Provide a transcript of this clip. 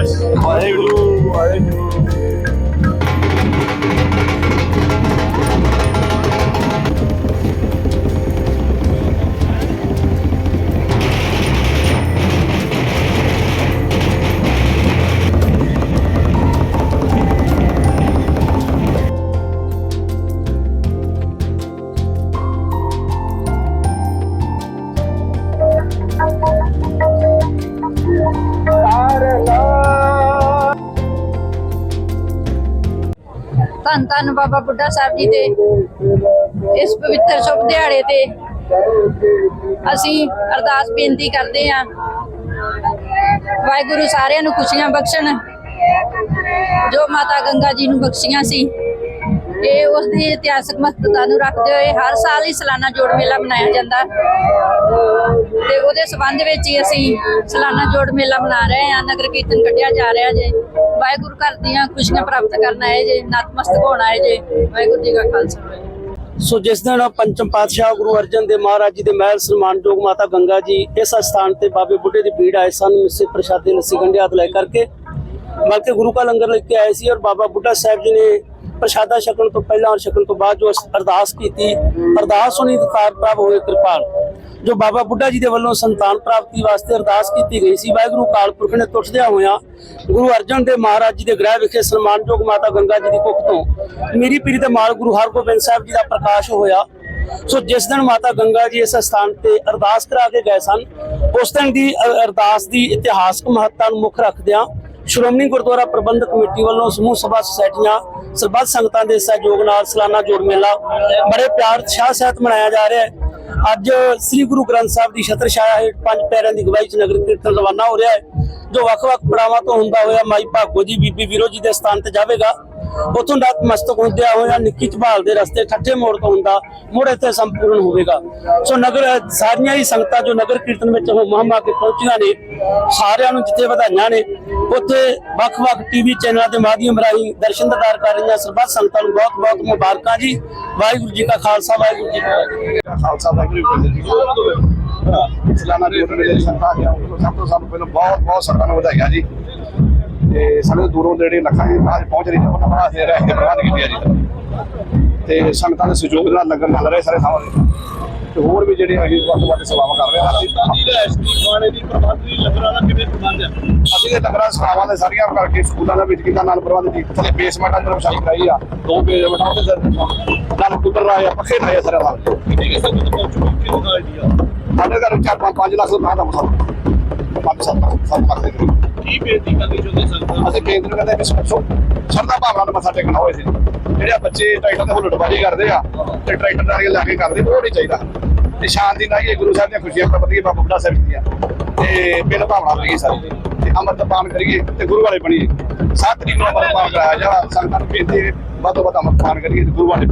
I do, I do. ਧੰਨ ਧੰਨ ਬਾਬਾ ਬੁੱਢਾ ਸਾਹਿਬ ਜੀ ਦੇ ਇਸ ਪਵਿੱਤਰ ਸ਼ੁਭ ਦਿਹਾੜੇ ਤੇ ਅਸੀਂ ਅਰਦਾਸ ਬੇਨਤੀ ਕਰਦੇ ਹਾਂ। ਵਾਹਿਗੁਰੂ ਸਾਰਿਆਂ ਨੂੰ ਖੁਸ਼ੀਆਂ ਬਖਸ਼ਣ। ਜੋ ਮਾਤਾ ਗੰਗਾ ਜੀ ਨੂੰ ਬਖਸ਼ੀਆਂ ਸੀ, ਇਹ ਉਸ ਦੀ ਇਤਿਹਾਸਕ ਮਹੱਤਤਾ ਨੂੰ ਰੱਖਦੇ ਹੋਏ ਹਰ ਸਾਲ ਹੀ ਸਾਲਾਨਾ ਜੋੜ ਮੇਲਾ ਮਨਾਇਆ ਜਾਂਦਾ। ਤੇ ਉਹਦੇ ਸਬੰਧ ਵਿੱਚ ਹੀ ਅਸੀਂ ਸਾਲਾਨਾ ਜੋੜ ਮੇਲਾ ਮਨਾ ਰਹੇ ਹਾਂ, ਨਗਰ ਕੀਰਤਨ ਕੱਢਿਆ ਜਾ ਰਿਹਾ ਜੇ। ਵਾਹਿਗੁਰੂ ਘਰ ਦੀਆਂ ਖੁਸ਼ੀਆਂ ਪ੍ਰਾਪਤ ਕਰਨ ਆਏ ਜੇ ਨਤਮਸਤਕ ਹੋਣ ਆਏ ਜੇ। ਵਾਹਿਗੁਰੂ ਜੀ ਕਾ ਖਾਲਸਾ ਸੋ ਜਿਸ ਦਿਨ ਪੰਚਮ ਪਾਤਸ਼ਾਹ ਗੁਰੂ ਅਰਜਨ ਦੇਵ ਮਹਾਰਾਜ ਜੀ ਦੇ ਮਹਿਲ ਸਨਮਾਨਯੋਗ ਮਾਤਾ ਗੰਗਾ ਜੀ ਇਸ ਸਥਾਨ ਤੇ ਬਾਬੇ ਬੁੱਢੇ ਦੀ ਭੀੜ ਆਏ ਸਨ, ਮਿੱਸੇ ਪ੍ਰਸ਼ਾਦੇ ਲੱਸੀ ਗੰਢਿਆ ਲੈ ਕਰਕੇ। ਬਲਕਿ ਗੁਰੂ ਕਾ ਲੰਗਰ ਲੈ ਕੇ ਆਏ ਸੀ ਔਰ ਬਾਬਾ ਬੁੱਢਾ ਸਾਹਿਬ ਜੀ ਨੇ ਪ੍ਰਸ਼ਾਦਾ ਛਕਣ ਤੋਂ ਪਹਿਲਾਂ ਔਰ ਛਕਣ ਤੋਂ ਬਾਅਦ ਜੋ ਅਰਦਾਸ ਕੀਤੀ, ਅਰਦਾਸ ਹੋਣੀ ਦਤਾਰ ਪ੍ਰਭ ਹੋਏ ਕਿਰਪਾਲ। ਜੋ ਬਾਬਾ ਬੁੱਢਾ ਜੀ ਦੇ ਵੱਲੋਂ ਸੰਤਾਨ ਪ੍ਰਾਪਤੀ ਵਾਸਤੇ ਅਰਦਾਸ ਕੀਤੀ ਗਈ ਸੀ, ਵਾਹਿਗੁਰੂ ਕਾਲ ਪੁਰਖ ਨੇ ਤੁਰਦਿਆਂ ਹੋਇਆਂ ਗੁਰੂ ਅਰਜਨ ਦੇਵ ਮਹਾਰਾਜ ਜੀ ਦੇ ਗ੍ਰਹਿ ਵਿਖੇ ਸਨਮਾਨਯੋਗ ਮਾਤਾ ਗੰਗਾ ਜੀ ਦੀ ਕੁੱਖ ਤੋਂ ਮੀਰੀ ਪੀਰੀ ਦੇ ਮਾਲ ਗੁਰੂ ਹਰਗੋਬਿੰਦ ਸਾਹਿਬ ਜੀ ਦਾ ਪ੍ਰਕਾਸ਼ ਹੋਇਆ। ਸੋ ਜਿਸ ਦਿਨ ਮਾਤਾ ਗੰਗਾ ਜੀ ਇਸ ਸਥਾਨ ਤੇ ਅਰਦਾਸ ਕਰਾ ਕੇ ਗਏ ਸਨ, ਉਸ ਦਿਨ ਦੀ ਅਰਦਾਸ ਦੀ ਇਤਿਹਾਸਕ ਮਹੱਤਤਾ ਨੂੰ ਮੁੱਖ ਰੱਖਦਿਆਂ ਸ਼੍ਰੋਮਣੀ ਗੁਰਦੁਆਰਾ ਪ੍ਰਬੰਧਕ ਕਮੇਟੀ ਵੱਲੋਂ ਸਮੂਹ ਸਭਾ ਸੁਸਾਇਟੀਆਂ, ਸਰਬੱਤ ਸੰਗਤਾਂ ਦੇ ਸਹਿਯੋਗ ਨਾਲ ਸਾਲਾਨਾ ਜੋੜ ਮੇਲਾ ਬੜੇ ਪਿਆਰ, ਉਤਸ਼ਾਹ ਸਹਿਤ ਮਨਾਇਆ ਜਾ ਰਿਹਾ ਹੈ। ਅੱਜ ਸ੍ਰੀ ਗੁਰੂ ਗ੍ਰੰਥ ਸਾਹਿਬ ਦੀ ਛਤਰ ਛਾਇਆ ਹੇਠ ਪੰਜ ਪੈਰਿਆਂ ਦੀ ਗਵਾਹੀ ਚ ਨਗਰ ਕੀਰਤਨ ਰਵਾਨਾ ਹੋ ਰਿਹਾ ਹੈ, ਜੋ ਵੱਖ-ਵੱਖ ਪੜਾਵਾਂ ਤੋਂ ਹੁੰਦਾ ਹੋਇਆ ਮਾਈ ਭਾਗੋ ਜੀ, ਬੀਬੀ ਵੀਰੋ ਜੀ ਦੇ ਸਥਾਨ ਤੇ ਜਾਵੇਗਾ। ਉਥੋਂ ਨਤ ਮਸਤਕ ਹੁੰਦਿਆ ਹੋਇਆ ਨਿੱਕੀ ਝਬਾਲ ਦੇ ਰਸਤੇ ਠੱਠੇ ਮੋੜ ਤੋਂ ਹੁੰਦਾ, ਮੁੜ ਇੱਥੇ ਸੰਪੂਰਨ ਹੋਵੇਗਾ। ਸੋ ਨਗਰ, ਸਾਰੀਆਂ ਹੀ ਸੰਗਤਾਂ ਜੋ ਨਗਰ ਕੀਰਤਨ ਵਿੱਚ ਹੋਮ ਮਹਮਾ ਕੇ ਪਹੁੰਚੀਆਂ ਨੇ, ਸਾਰਿਆਂ ਨੂੰ ਜਿੱਥੇ ਵਧਾਈਆਂ ਨੇ ਉੱਥੇ ਵੱਖ-ਵੱਖ ਟੀਵੀ ਚੈਨਲਾਂ ਦੇ ਮਾਧਿਅਮ ਰਾਹੀਂ ਦਰਸ਼ਨ ਦਿਦਾਰ ਕਰ ਰਹੀਆਂ ਸਰਬੱਤ ਸੰਗਤਾਂ ਨੂੰ ਬਹੁਤ-ਬਹੁਤ ਮੁਬਾਰਕਾਂ ਜੀ। ਵਾਹਿਗੁਰੂ ਜੀ ਕਾ ਖਾਲਸਾ, ਵਾਹਿਗੁਰੂ ਜੀ ਕੀ ਫਤਿਹ। ਖਾਲਸਾ, ਵਾਹਿਗੁਰੂ ਜੀ ਕੀ ਸਲਾਨਾ ਜੋੜ ਮੇਲੇ ਦੀ ਸੰਗਤਾਂ ਸਭ ਤੋਂ ਸਭ ਪਹਿਲਾਂ ਬਹੁਤ ਬਹੁਤ ਸੰਗਤਾਂ ਨੂੰ ਵਧਾਈਆਂ ਜੀ। ਤੇ ਸਾਡੇ ਦੂਰੋਂ ਨੇੜੇ ਲੱਖਾਂ ਦੀ ਬਾਹਰ ਪਹੁੰਚ ਰਹੀ ਨੇ ਉਹਨਾਂ ਵਾਸਤੇ ਰਹਿ ਕੇ ਪ੍ਰਬੰਧ ਕੀਤੇ ਜੀ। ਤੇ ਸੰਗਤਾਂ ਦੇ ਸਹਿਯੋਗ ਨਾਲ ਲੰਗਰ ਲੱਗ ਰਹੇ ਸਾਰੇ ਥਾਵਾਂ ਤੇ। ਤੇ ਹੋਰ ਵੀ ਜਿਹੜੇ ਹੈਗੇ ਵੱਧ ਵੱਧ ਸੇਵਾਵਾਂ ਕਰ ਰਹੇ ਹਾਂ ਜੀ ਰੈਸਟਰੀ ਖਾਣੇ ਦੀ ਪ੍ਰਬੰਧ ਦੀ ਲੰਗਰਾਂ ਦਾ ਕਿਵੇਂ ਪ੍ਰਬੰਧ ਹੈ? ਅਸੀਂ ਇਹ ਲੰਗਰਾਂ ਸੇਵਾਵਾਂ ਦੇ ਸਾਰੀਆਂ ਕਰਕੇ ਸਕੂਲਾਂ ਦੇ ਵਿੱਚ ਕੀਤਾ ਨਾਲ ਪ੍ਰਬੰਧ ਕੀਤੀ? ਥੱਲੇ ਬੇਸਮੈਂਟ ਅੰਦਰ ਵਿਛਾਈ ਕਰਾਈ ਆ। ਦੋ ਬੇਸਮੈਂਟ ਉਹਦੇ ਸਰ ਨਾਲ ਕੁੱਲਰ ਲਾਏ ਆ ਪੱਖੇ ਆ ਸਾਰੇ ਨਾਲ। ਕਿੰਨੀ ਕਿਸੇ ਨੂੰ ਪਹੁੰਚੂ? ਕਿੰਨਾ ਆਈਡੀਆ? ਸਾਡੇ ਘਰ 4 5 ਲੱਖ ਦਾ ਦਾ ਮਸਲਾ ਪੰਜ ਸੱਤ ਲੱਖ ਸੱਤ ਲੱਖ ਦੇ ਕਰੀਬ ਕੀ ਬੇਨਤੀ ਕਰਨੀ ਚਾਹੁੰਦੇ ਸੰਗਤਾਂ ਅਸੀਂ ਕੇਂਦਰ ਕਹਿੰਦੇ ਵੀ ਸੋਚੋ ਸਰਦਾ ਭਾਵਨਾ ਨਾਲ ਮੱਥਾ ਟੇਕਣਾ ਹੋਏ ਸੀ। ਜਿਹੜੇ ਬੱਚੇ ਟਰੈਕਟਰ ਤੇ ਹੁਲਟਬਾਜ਼ੀ ਕਰਦੇ ਆ ਤੇ ਟਰੈਕਟਰ ਨਾਲ ਲਾ ਕੇ ਕਰਦੇ ਉਹ ਨਹੀਂ ਚਾਹੀਦਾ। ਤੇ ਸ਼ਾਂਤੀ ਨਾਲ ਹੀ ਗੁਰੂ ਸਾਹਿਬ ਦੀਆਂ ਖੁਸ਼ੀਆਂ ਪ੍ਰਾਪਤ ਕਰੀਏ ਬਾਬਾ ਬੁੱਢਾ ਸਾਹਿਬ ਦੀਆਂ। ਤੇ ਬਿਨ ਭਾਵਨਾ ਲਈਏ ਸਾਰੇ। ਤੇ ਅੰਮ੍ਰਿਤ ਪਾਨ ਕਰੀਏ ਤੇ ਗੁਰੂ ਵਾਲੇ ਬਣੀਏ। ਸੱਤ ਤਰੀਕ ਨੂੰ ਅੰਮ੍ਰਿਤ ਪਾਨ ਕਰਾਇਆ ਜਾ ਸੰਗਤਾਂ ਨੂੰ ਬੇਨਤੀ ਵੱਧ ਤੋਂ ਵੱਧ ਅੰਮ੍ਰਿਤ ਪਾਨ ਕਰੀਏ ਤੇ ਗੁਰੂ ਵਾਲੇ